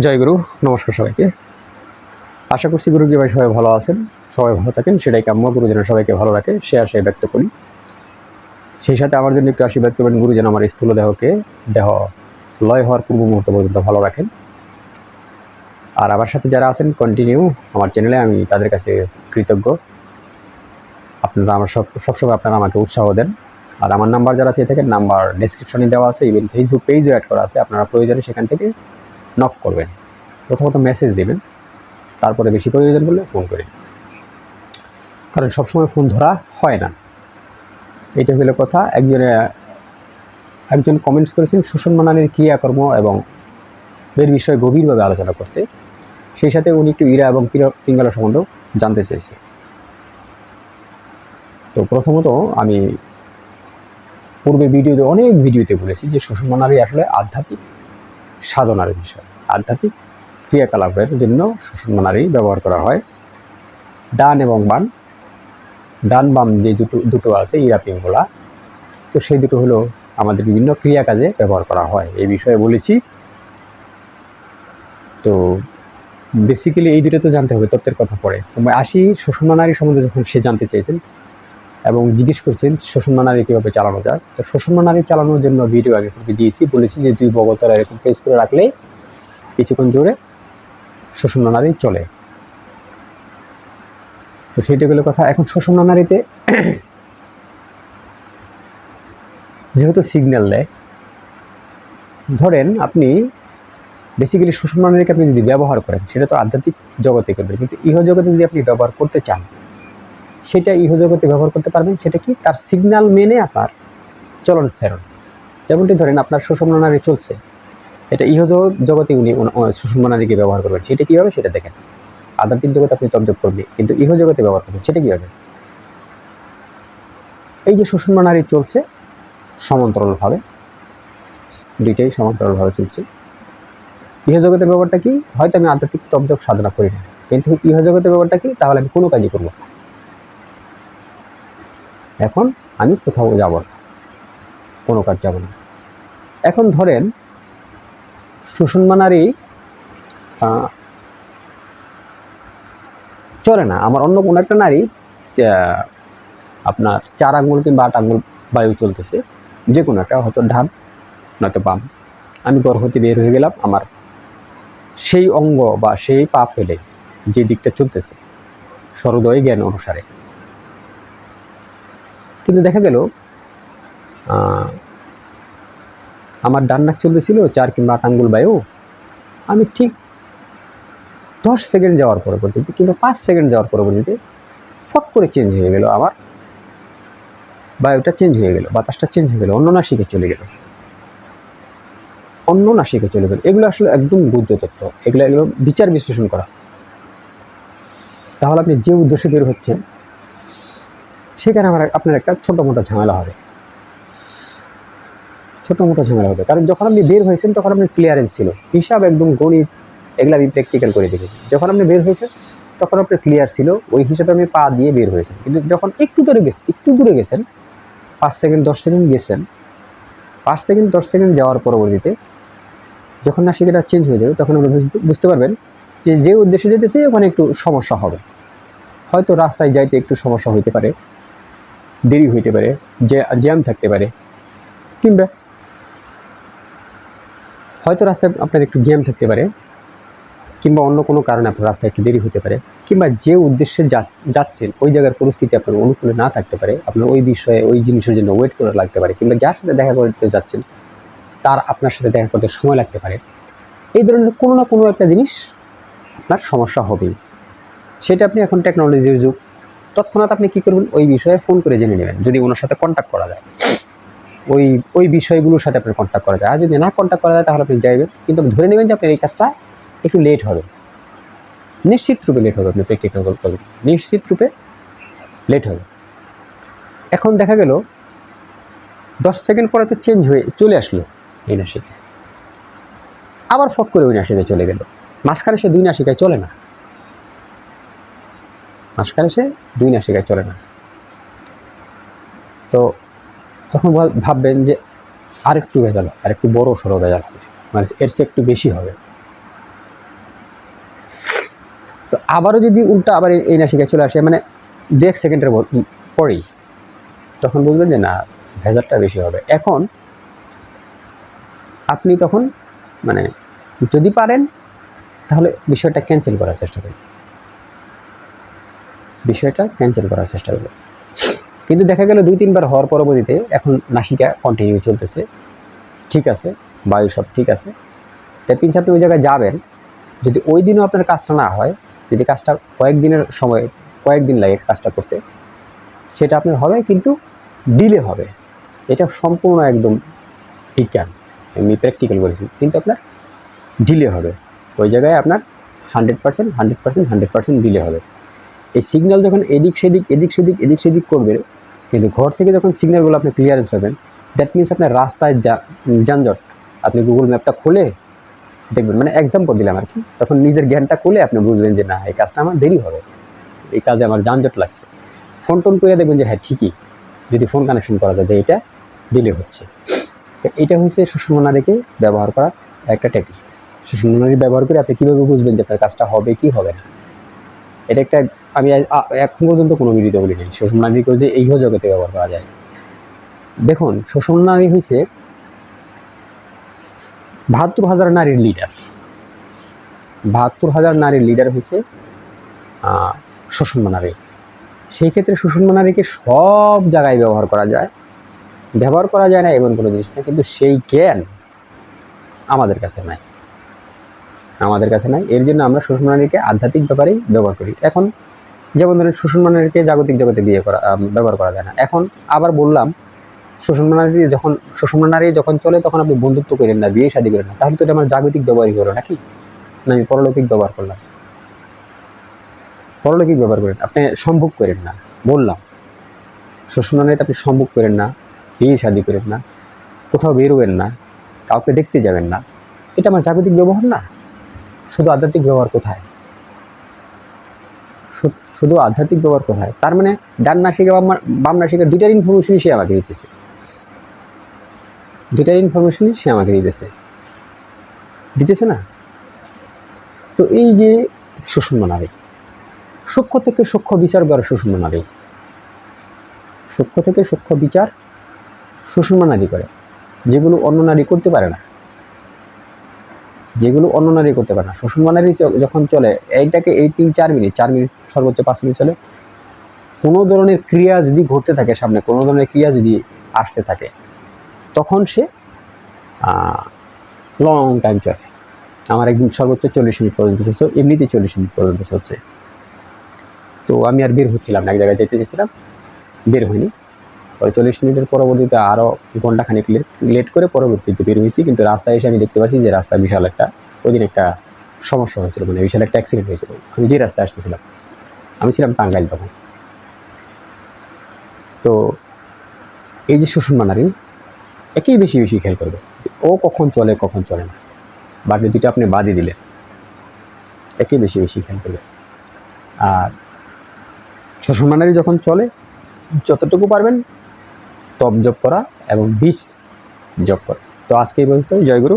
জয় গুরু, নমস্কার সবাইকে। আশা করছি গুরু ভাই সবাই ভালো আছেন, সবাই ভালো থাকেন, সেটাই কাম্য গুরু যেন সবাইকে ভালো রাখে সে আশায় ব্যক্ত করি। সেই সাথে আমার জন্য একটু আশীর্বাদ করবেন গুরু যেন আমার স্থূল দেহকে, দেহ লয় হওয়ার পূর্ব মুহূর্ত পর্যন্ত ভালো রাখেন। আর আমার সাথে যারা আছেন কন্টিনিউ আমার চ্যানেলে আমি তাদের কাছে কৃতজ্ঞ। আপনারা আমার সব, সবসময় আপনারা আমাকে উৎসাহ দেন। আর আমার নাম্বার যারা চেয়ে থাকেন নাম্বার ডিসক্রিপশনে দেওয়া আছে ইভেন ফেসবুক পেজও অ্যাড করা আছে। আপনারা প্রয়োজনে সেখান থেকে নক করবেন। প্রথমত মেসেজ দেবেন, তারপরে বেশি প্রয়োজন করলে ফোন করেন। কারণ সবসময় ফোন ধরা হয় না। এটা হলো কথা, একজনে, একজন কমেন্টস করেছেন শোষণ মানানের ক্রিয়াকর্ম এবং এর বিষয়ে গভীরভাবে আলোচনা করতে। সেই সাথে উনি একটু ইরা এবং পিঙ্গলা সম্বন্ধে জানতে চেয়েছে। তো প্রথমত আমি পূর্বের ভিডিওতে অনেক ভিডিওতে বলেছি যে শোষণ মানারই আসলে আধ্যাত্মিক। সাধনার বিষয়। আধ্যাত্মিক ক্রিয়াকলাপের জন্য শোষণ মানারি ব্যবহার করা হয়। ডান এবং বান ডান বাম যে দুটো দুটো আছে ইরাপিংগুলা তো সেই দুটো হলো আমাদের বিভিন্ন ক্রিয়া কাজে ব্যবহার করা হয়। এই বিষয়ে বলেছি। তো বেসিক্যালি এই দুটো তো জানতে হবে, তত্ত্বের কথা পড়ে আসি শোষণ নারী সম্বন্ধে যখন সে জানতে চেয়েছেন এবং জিজ্ঞেস করছেন শোষণ নারী কীভাবে চালানো যায়। তো শোষণ নারী চালানোর জন্য ভিডিও আমি আপনাকে দিয়েছি। বলেছি যে দুই বগতরা এরকম প্রেস করে রাখলে কিছুক্ষণ জোরে শোষণ নারী চলে। তো সেটা গেলো কথা, এখন শোষণ নারীতে যেহেতু সিগন্যাল দেয়, ধরেন আপনি বেসিক্যালি শোষণ নারীকে আপনি যদি ব্যবহার করেন, সেটা তো আধ্যাত্মিক জগতে করবেন, কিন্তু ইহ জগতে যদি আপনি ব্যবহার করতে চান সেটা ইহ জগতে ব্যবহার করতে পারবেন, সেটা কি? তার সিগন্যাল মেনে আপনার চলন ফেরন যেমনটি ধরেন আপনার শোষণ নারী চলছে, এটা ইহ জগ- জগতে উনি উন- সুষম নারীকে ব্যবহার করবেন। সেটা কীভাবে? সেটা দেখেন। আধ্যাত্মিক জগতে আপনি তবজব করবেন, কিন্তু ইহ জগতে ব্যবহার করবেন, সেটা কীভাবে? এই যে সুষম নারী চলছে, সমান্তরালভাবে, দুইটাই সমান্তরালভাবে চলছে। ইহ জগতের ব্যাপারটা কি? হয়তো আমি আধ্যাত্মিক তবজব সাধনা করি না কিন্তু ইহ জগতের ব্যাপারটা কি? তাহলে আমি কোনো কাজই করব না। এখন আমি কোথাও যাব না। কোনো কাজ যাব না। এখন ধরেন সুষমা নারী চলে না। আমার অন্য কোনো একটা নারী আপনার চার আঙ্গুল কিংবা আট আঙ্গুল বায়ু চলতেছে। যে কোনো একটা, হয়তো ডান নয়তো বাম। আমি গর্ভবতী বের হয়ে গেলাম, আমার সেই অঙ্গ বা সেই পা ফেলে যে দিকটা চলতেছে সর্বোদয় জ্ঞান অনুসারে। কিন্তু দেখা গেল আমার ডান নাক চলতেছিল, চার কিংবা আট আঙ্গুল বায়ু। আমি ঠিক দশ সেকেন্ড যাওয়ার পরবর্তীতে কিংবা পাঁচ সেকেন্ড যাওয়ার পরবর্তীতে ফট করে চেঞ্জ হয়ে গেল আমার বায়ুটা চেঞ্জ হয়ে গেল, বাতাসটা চেঞ্জ হয়ে গেল, অন্য নাসিকে চলে গেল। অন্য নাসিকে চলে গেল। এগুলো আসলে একদম গুজ্জ তত্ত্ব। এগুলো এগুলো বিচার বিশ্লেষণ করা। তাহলে আপনি যে উদ্দেশ্যে বের হচ্ছেন সেখানে আমার আপনার একটা ছোটো মোটো ঝামেলা হবে। ছোটো মোটো ঝামেলা হবে। কারণ যখন আপনি বের হয়েছেন, তখন আপনার ক্লিয়ারেন্স ছিল। হিসাব একদম গণিত, এগুলো আমি প্র্যাকটিক্যাল করে দেখেছি। যখন আপনি বের হয়েছেন, তখন আপনার ক্লিয়ার ছিল, ওই হিসাবে আপনি পা দিয়ে বের হয়েছেন। কিন্তু যখন একটু দূরে গেছেন একটু দূরে গেছেন, পাঁচ সেকেন্ড, দশ সেকেন্ড গেছেন, পাঁচ সেকেন্ড, দশ সেকেন্ড যাওয়ার পরবর্তীতে যখন না সেটা চেঞ্জ হয়ে যাবে, তখন আপনি বুঝতে- পারবেন যে যে উদ্দেশ্যে যেতেছে, ওখানে একটু সমস্যা হবে। হয়তো রাস্তায় যাইতে একটু সমস্যা হইতে পারে। দেরি হইতে পারে জ্যাম থাকতে পারে। কিংবা হয়তো রাস্তায় আপনার একটু জ্যাম থাকতে পারে, কিংবা অন্য কোনো কারণে আপনার রাস্তায় একটু দেরি হতে পারে, কিংবা যে উদ্দেশ্যে যাচ্ছেন, ওই জায়গার পরিস্থিতি আপনার অনুকূলে না থাকতে পারে, আপনার ওই বিষয়ে, ওই জিনিসের জন্য ওয়েট করা লাগতে পারে, কিংবা যার সাথে দেখা করতে যাচ্ছেন, তার আপনার সাথে দেখা করতে সময় লাগতে পারে। এই ধরনের কোনো না কোনো একটা জিনিস আপনার সমস্যা হবেই। সেটা আপনি এখন টেকনোলজির যুগ। তৎক্ষণাৎ আপনি কী করবেন? ওই বিষয়ে ফোন করে জেনে নেবেন, যদি ওনার সাথে কন্ট্যাক্ট করা যায়। ওই ওই বিষয়গুলোর সাথে আপনার কন্ট্যাক্ট করা যায়। আর যদি না কন্ট্যাক্ট করা যায়, তাহলে আপনি যাইবেন। কিন্তু ধরে নেবেন যে আপনার এই কাজটা একটু লেট হবে। নিশ্চিত রূপে লেট হবে আপনি প্র্যাকটিক্যাল করবেন। নিশ্চিত রূপে লেট হবে। এখন দেখা গেল, দশ সেকেন্ড পরে তো চেঞ্জ হয়ে চলে আসলো এই নাসিকা। আবার ফট করে ওই নাসিকায় চলে গেল। মাঝখানে সে দুই নাসিকায় চলে না। মাঝখানে সে দুই নাসিকায় চলে না। তো তখন ভাব- ভাববেন যে আরেকটু ভেজাল, আরেকটু বড় সড়ো ভেজাল হবে মানে এর চেয়ে একটু বেশি হবে। তো আবারও যদি উল্টা আবার এই- নাসিকায় চলে আসে মানে দু এক সেকেন্ডের পরেই তখন বুঝবেন যে না, ভেজালটা বেশি হবে। এখন আপনি তখন মানে যদি পারেন, তাহলে বিষয়টা ক্যান্সেল করার চেষ্টা করুন। বিষয়টা ক্যান্সেল করার চেষ্টা করুন কিন্তু দেখা গেল দুই, তিনবার হওয়ার পরবর্তীতে এখন নাসিকা কন্টিনিউ চলতেছে। ঠিক আছে, বায়ু সব ঠিক আছে। তাই পিন্স আপনি ওই জায়গায় যাবেন। যদি ওই দিনও আপনার কাজটা না হয়, যদি কাজটা কয়েকদিনের সময়, কয়েকদিন লাগে কাজটা করতে, সেটা আপনার হবে কিন্তু ডিলে হবে। এটা সম্পূর্ণ একদম বিজ্ঞান, আমি প্র্যাকটিক্যাল করেছি কিন্তু আপনার ডিলে হবে। ওই জায়গায় আপনার hundred percent hundred percent hundred percent delay হবে। এই সিগন্যাল যখন এদিক সেদিক এদিক সেদিক এদিক সেদিক করবে, কিন্তু ঘর থেকে যখন সিগন্যালগুলো আপনি ক্লিয়ারেন্স পাবেন দ্যাট মিনস আপনার রাস্তায় যানজট, আপনি গুগল ম্যাপটা খুলে দেখবেন। মানে এক্সাম্পল দিলাম আর কি। তখন নিজের জ্ঞানটা খুলে আপনি বুঝবেন যে, না, এই কাজটা আমার দেরি হবে। এই কাজে আমার যানজট লাগছে। ফোন টোন করে দেখবেন যে হ্যাঁ ঠিকই। যদি ফোন কানেকশন করা যায়, যে এটা ডিলে হচ্ছে। তো এটা হচ্ছে সুষমনারীকে ব্যবহার করা একটা টেকনিক সুষমনারী ব্যবহার করে আপনি কীভাবে বুঝবেন যে আপনার কাজটা হবে কি হবে না? এটা একটা, আমি এখন পর্যন্ত কোনো বিরোধী বলিনি সুষমনারীকেও যে এই জগতে ব্যবহার করা যায়। দেখুন সুষমনারী হয়েছে বাহাত্তর হাজার নারীর লিডার বাহাত্তর হাজার নারীর লিডার হয়েছে সুষমা নারী সেই ক্ষেত্রে শোষণ নারীকে সব জায়গায় ব্যবহার করা যায়। ব্যবহার করা যায় না, এমন কোনো জিনিস না, কিন্তু সেই জ্ঞান আমাদের কাছে নাই। আমাদের কাছে নাই। এর জন্য আমরা সুষমা নারীকে আধ্যাত্মিক ব্যাপারেই ব্যবহার করি। এখন যেমন ধরেন সুষমা নারীকে জাগতিক জগতে বিয়ে করা ব্যবহার করা যায় না। এখন আবার বললাম, সুষমা নারী যখন, সুষমা নারী যখন চলে তখন আপনি বন্ধুত্ব করেন না, বিয়ে শাদী করেন না। তাহলে তো এটা আমার জাগতিক ব্যবহারই হলো নাকি? না, আমি পরলৌকিক ব্যবহার করলাম। পরলৌকিক ব্যবহার করেন, আপনি সম্ভব করেন না। বললাম, সুষমা নারীতে আপনি সম্ভব করেন না, বিয়ে শাদী করেন না, কোথাও বেরোবেন না, কাউকে দেখতে যাবেন না। এটা আমার জাগতিক ব্যবহার না। শুধু আধ্যাত্মিক ব্যবহার কোথায়? শুধু আধ্যাত্মিক ব্যবহার কোথায়? তার মানে ডান নাসিকা, বাম নাসিকা দুইটার ইনফরমেশনই সে আমাকে দিতেছে। দুইটার ইনফরমেশনই সে আমাকে দিতেছে। দিতেছে না? তো এই যে সুষম নারী, সূক্ষ্ম থেকে সূক্ষ্ম বিচার করে সুষম নারী। সূক্ষ্ম থেকে সূক্ষ্ম বিচার সুষম নারী করে, যেগুলো অন্য নারী করতে পারে না। যেগুলো অন্য নারী করতে পারে না। সুষম নারী যখন চলে, এইটাকে এই তিন চার মিনিট চার মিনিট, সর্বোচ্চ পাঁচ মিনিট চলে। কোনো ধরনের ক্রিয়া যদি ঘটতে থাকে সামনে, কোনো ধরনের ক্রিয়া যদি আসতে থাকে, তখন সে লং টাইম চলে। আমার একদিন সর্বোচ্চ চল্লিশ মিনিট পর্যন্ত চলছে, এমনিতেই চল্লিশ মিনিট পর্যন্ত চলছে। তো আমি আর বের হচ্ছিলাম না, এক জায়গায় যেতে চেয়েছিলাম, বের পরে চল্লিশ মিনিটের পরবর্তীতে আরও ঘন্টাখানেক লেট লেট করে পরবর্তীতে বের হয়েছি, কিন্তু রাস্তায় এসে আমি দেখতে পাচ্ছি যে রাস্তা বিশাল একটা ওই দিন একটা সমস্যা হয়েছিল মানে বিশাল একটা অ্যাক্সিডেন্ট হয়েছিল। আমি যে রাস্তায় আসতেছিলাম, আমি ছিলাম টাঙ্গাইল তখন। তো এই যে সুষমা মানারি একেই বেশি বেশি খেয়াল করবে ও কখন চলে কখন চলে না। বাকি দুটো আপনি বাদই দিলেন। একেই বেশি বেশি খেয়াল করবে। আর সুষমা মানারি যখন চলে, যতটুকু পারবেন টপ জপ করা এবং বীজ জপ করা। তো আজকে এই জয়গুরু